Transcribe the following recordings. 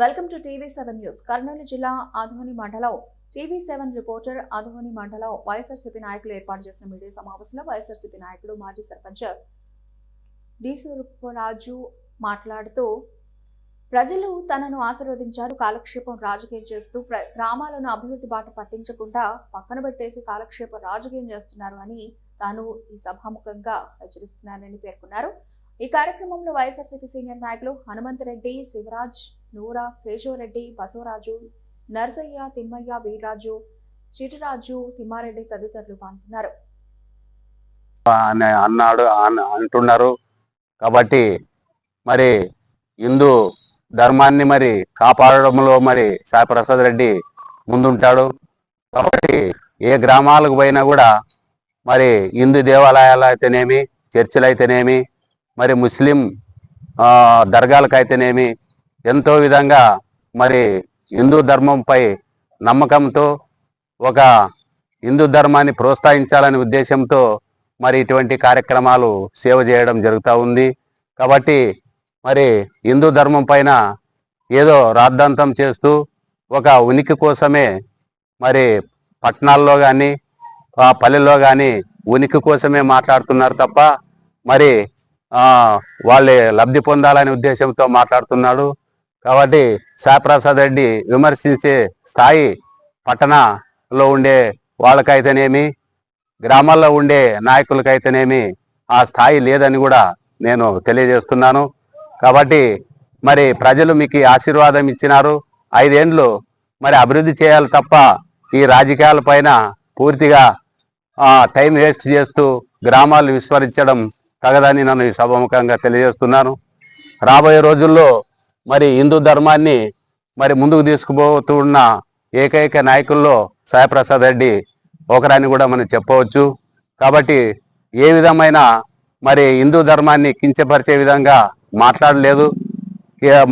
Welcome to TV seven news. Kurnool జిల్లా ఆధోని మండలం TV seven reporter Adoni మండలం వైఎస్ఆర్సీపీ నాయకులు ఏర్పాటు చేసిన మీడియా సమావేశంలో వైఎస్ఆర్సీపీ నాయకుడు మాజీ సర్పంచ్ డి మాట్లాడుతూ ప్రజలు తనను ఆశీర్వదించారు కాలక్షేపం రాజకీయం చేస్తూ గ్రామాలను అభివృద్ధి బాట పట్టించకుండా పక్కన పెట్టేసి కాలక్షేపం రాజకీయం చేస్తున్నారు అని తాను ఈ సభాముఖంగా హెచ్చరిస్తున్నానని పేర్కొన్నారు. ఈ కార్యక్రమంలో వైఎస్ఆర్సీపీ సీనియర్ నాయకులు హనుమంతరెడ్డి శివరాజ్ నూరా కేశవరెడ్డి బసవరాజు నర్సయ్య తిమ్మయ్య వీర్రాజు చిటిరాజు తిమ్మారెడ్డి తదితరులు పాల్గొన్నారు. అన్నాడు అంటున్నారు. కాబట్టి మరి హిందూ ధర్మాన్ని మరి కాపాడడంలో మరి సాయి ప్రసాద్ రెడ్డి ముందుంటాడు. కాబట్టి ఏ గ్రామాలకు పోయినా కూడా మరి హిందూ దేవాలయాలు అయితేనేమి చర్చిలు అయితేనేమి మరి ముస్లిం ఆ, దర్గాలకు అయితేనేమి ఎంతో విధంగా మరి హిందూ ధర్మంపై నమ్మకంతో ఒక హిందూ ధర్మాన్ని ప్రోత్సహించాలనే ఉద్దేశంతో మరి ఇటువంటి కార్యక్రమాలు సేవ చేయడం జరుగుతూ ఉంది. కాబట్టి మరి హిందూ ధర్మం పైన ఏదో రాద్ధాంతం చేస్తూ ఒక ఉనికి కోసమే మరి పట్టణాల్లో కానీ పల్లెల్లో కానీ ఉనికి కోసమే మాట్లాడుతున్నారు తప్ప మరి వాళ్ళు లబ్ధి పొందాలనే ఉద్దేశంతో మాట్లాడుతున్నాడు. కాబట్టి సాయిప్రసాద్ రెడ్డి విమర్శించే స్థాయి పట్టణలో ఉండే వాళ్ళకైతేనేమి గ్రామాల్లో ఉండే నాయకులకైతేనేమి ఆ స్థాయి లేదని కూడా నేను తెలియజేస్తున్నాను. కాబట్టి మరి ప్రజలు మీకు ఆశీర్వాదం ఇచ్చినారు. ఐదేండ్లు మరి అభివృద్ధి చేయాలి తప్ప ఈ రాజకీయాల పైన పూర్తిగా టైం వేస్ట్ చేస్తూ గ్రామాలు విస్మరించడం తగదని నన్ను ఈ సభముఖంగా తెలియజేస్తున్నాను. రాబోయే రోజుల్లో మరి హిందూ ధర్మాన్ని మరి ముందుకు తీసుకుపోతున్న ఏకైక నాయకుల్లో సాయిప్రసాద్ రెడ్డి ఒకరని కూడా మనం చెప్పవచ్చు. కాబట్టి ఏ విధమైన మరి హిందూ ధర్మాన్ని కించపరిచే విధంగా మాట్లాడలేదు.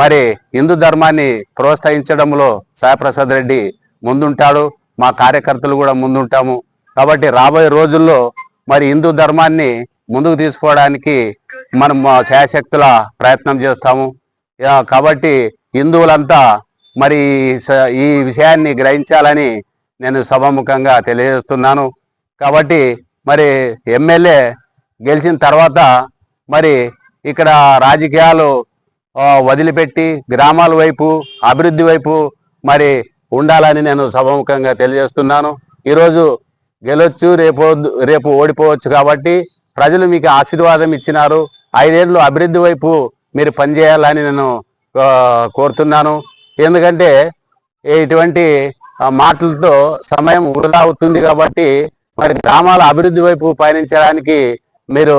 మరి హిందూ ధర్మాన్ని ప్రోత్సహించడంలో సాయిప్రసాద్ రెడ్డి ముందుంటాడు. మా కార్యకర్తలు కూడా ముందుంటాము. కాబట్టి రాబోయే రోజుల్లో మరి హిందూ ధర్మాన్ని ముందుకు తీసుకోవడానికి మనం మా శాయశక్తుల ప్రయత్నం చేస్తాము. కాబట్టి హిందువులంతా మరి ఈ స- ఈ విషయాన్ని గ్రహించాలని నేను సభాముఖంగా తెలియజేస్తున్నాను. కాబట్టి మరి ఎమ్మెల్యే గెలిచిన తర్వాత మరి ఇక్కడ రాజకీయాలు వదిలిపెట్టి గ్రామాల వైపు అభివృద్ధి వైపు మరి ఉండాలని నేను సభాముఖంగా తెలియజేస్తున్నాను. ఈరోజు గెలొచ్చు రేపు రేపు ఓడిపోవచ్చు కాబట్టి ప్రజలు మీకు ఆశీర్వాదం ఇచ్చినారు. ఐదేళ్ళు అభివృద్ధి వైపు మీరు పనిచేయాలని నేను కోరుతున్నాను. ఎందుకంటే ఇటువంటి మాటలతో సమయం వృధా అవుతుంది కాబట్టి మరి గ్రామాల అభివృద్ధి వైపు పయనించడానికి మీరు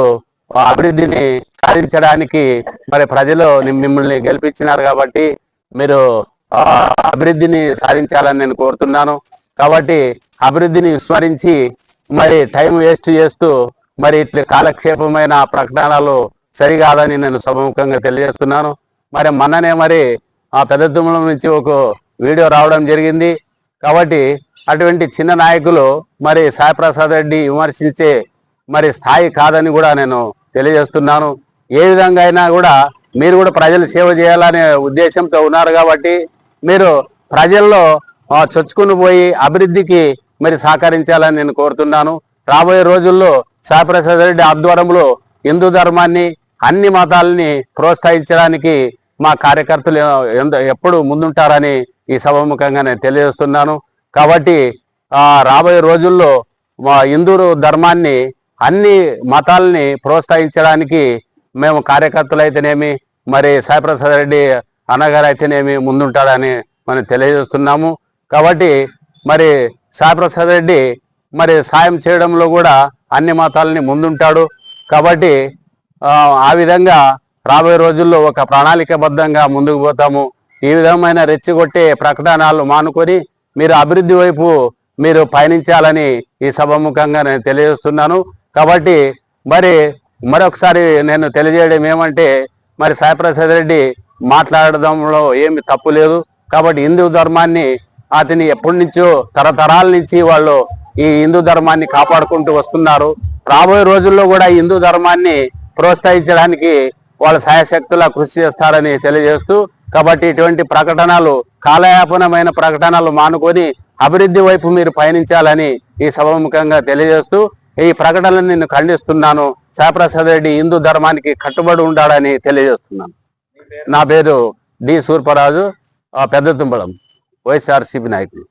అభివృద్ధిని సాధించడానికి మరి ప్రజలు మిమ్మల్ని గెలిపించినారు కాబట్టి మీరు ఆ, అభివృద్ధిని సాధించాలని నేను కోరుతున్నాను. కాబట్టి అభివృద్ధిని విస్మరించి మరి టైం వేస్ట్ చేస్తూ మరి ఇట్లా కాలక్షేపమైన ప్రకటనలు సరికాదని నేను సభముఖంగా తెలియజేస్తున్నాను. మరి మొన్ననే మరి ఆ పెద్దతుమ్మల నుంచి ఒక వీడియో రావడం జరిగింది. కాబట్టి అటువంటి చిన్న నాయకులు మరి సాయిప్రసాద్ రెడ్డి విమర్శించే మరి స్థాయి కాదని కూడా నేను తెలియజేస్తున్నాను. ఏ విధంగా అయినా కూడా మీరు కూడా ప్రజలు సేవ చేయాలనే ఉద్దేశంతో ఉన్నారు కాబట్టి మీరు ప్రజల్లో చొచ్చుకుని పోయి అభివృద్ధికి మరి సహకరించాలని నేను కోరుతున్నాను. రాబోయే రోజుల్లో సాయిప్రసాద్ రెడ్డి ఆధ్వర్యంలో హిందూ ధర్మాన్ని అన్ని మతాలని ప్రోత్సహించడానికి మా కార్యకర్తలు ఎప్పుడు ముందుంటారని ఈ సభముఖంగా నేను తెలియజేస్తున్నాను. కాబట్టి రాబోయే రోజుల్లో మా హిందూ ధర్మాన్ని అన్ని మతాలని ప్రోత్సహించడానికి మేము కార్యకర్తలు అయితేనేమి మరి సాయిప్రసాద్ రెడ్డి అన్నగారు అయితేనేమి ముందుంటాడని మనం తెలియజేస్తున్నాము. కాబట్టి మరి సాయిప్రసాద్ రెడ్డి మరి సాయం చేయడంలో కూడా అన్ని మతాలని ముందుంటాడు. కాబట్టి ఆ, విధంగా రాబోయే రోజుల్లో ఒక ప్రణాళికబద్ధంగా ముందుకు పోతాము. ఈ విధమైన రెచ్చగొట్టే ప్రకటనలు మానుకొని మీరు అభివృద్ధి వైపు మీరు పయనించాలని ఈ సభముఖంగా నేను తెలియజేస్తున్నాను. కాబట్టి మరి మరొకసారి నేను తెలియజేయడం ఏమంటే మరి సాయిప్రసాద్ రెడ్డి మాట్లాడడంలో ఏమి తప్పు లేదు. కాబట్టి హిందూ ధర్మాన్ని అతని ఎప్పటి నుంచో తరతరాల నుంచి వాళ్ళు ఈ హిందూ ధర్మాన్ని కాపాడుకుంటూ వస్తున్నారు. రాబోయే రోజుల్లో కూడా హిందూ ధర్మాన్ని ప్రోత్సహించడానికి వాళ్ళ సాయశక్తులా కృషి చేస్తారని తెలియజేస్తూ కాబట్టి ఇటువంటి ప్రకటనలు కాలయాపనమైన ప్రకటనలు మానుకొని అభివృద్ధి వైపు మీరు పయనించాలని ఈ సభముఖంగా తెలియజేస్తూ ఈ ప్రకటనలు నేను ఖండిస్తున్నాను. సాయిప్రసాద్ రెడ్డి హిందూ ధర్మానికి కట్టుబడి ఉండాలని తెలియజేస్తున్నాను. నా పేరు డి సూర్పరాజు పెద్ద తుంపడం వైఎస్ఆర్సీపీ నాయకులు.